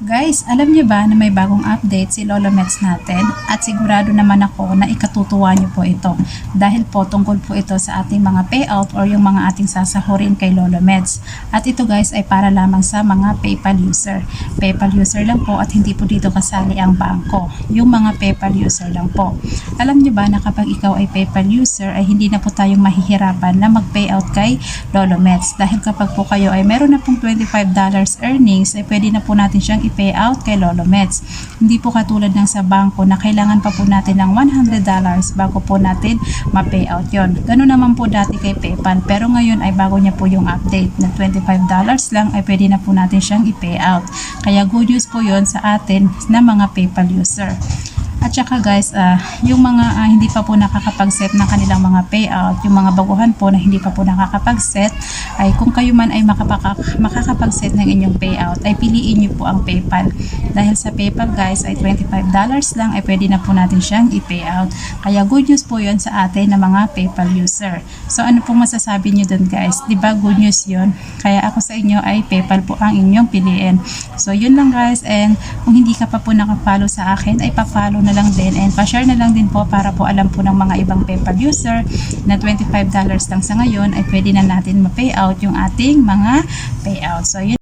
Guys, alam niyo ba na may bagong update si Lolo Mets natin? At sigurado naman ako na ikatutuwa niyo po ito. Dahil po tungkol po ito sa ating mga payout or yung mga ating sasahurin kay Lolo Mets. At ito guys ay para lamang sa mga PayPal user. PayPal user lang po at hindi po dito kasali ang bangko. Yung mga PayPal user lang po. Alam niyo ba na kapag ikaw ay PayPal user ay hindi na po tayong mahihirapan na mag-payout kay Lolo Mets. Dahil kapag po kayo ay meron na pong $25 earnings ay pwede na po natin siyang i-payout kay Lolo Mets. Hindi po katulad ng sa bangko na kailangan pa po natin ng $100 bago po natin ma-payout yon. Ganun naman po dati kay PayPal pero ngayon ay bago niya po yung update na $25 lang ay pwede na po natin siyang i-payout. Kaya good news po yon sa atin na mga PayPal user. At saka guys, ah, yung mga ah, hindi pa po nakakapag-set ng kanilang mga payout, yung mga baguhan po na hindi pa po nakakapag-set, ay kung kayo man ay makakapag-set ng inyong payout, ay piliin nyo po ang PayPal. Dahil sa PayPal guys ay $25 lang ay pwede na po natin siyang i-payout. Kaya good news po yon sa atin na mga PayPal user. So ano pong masasabi nyo dun guys? Ba good news yon? Kaya ako sa inyo ay PayPal po ang inyong piliin. So yun lang guys and kung hindi ka pa po nakapollow sa akin ay pa-follow na lang din and pa-share na lang din po para po alam po ng mga ibang PayPal user na $25 lang sa ngayon ay pwede na natin ma-payout yung ating mga payout. So yun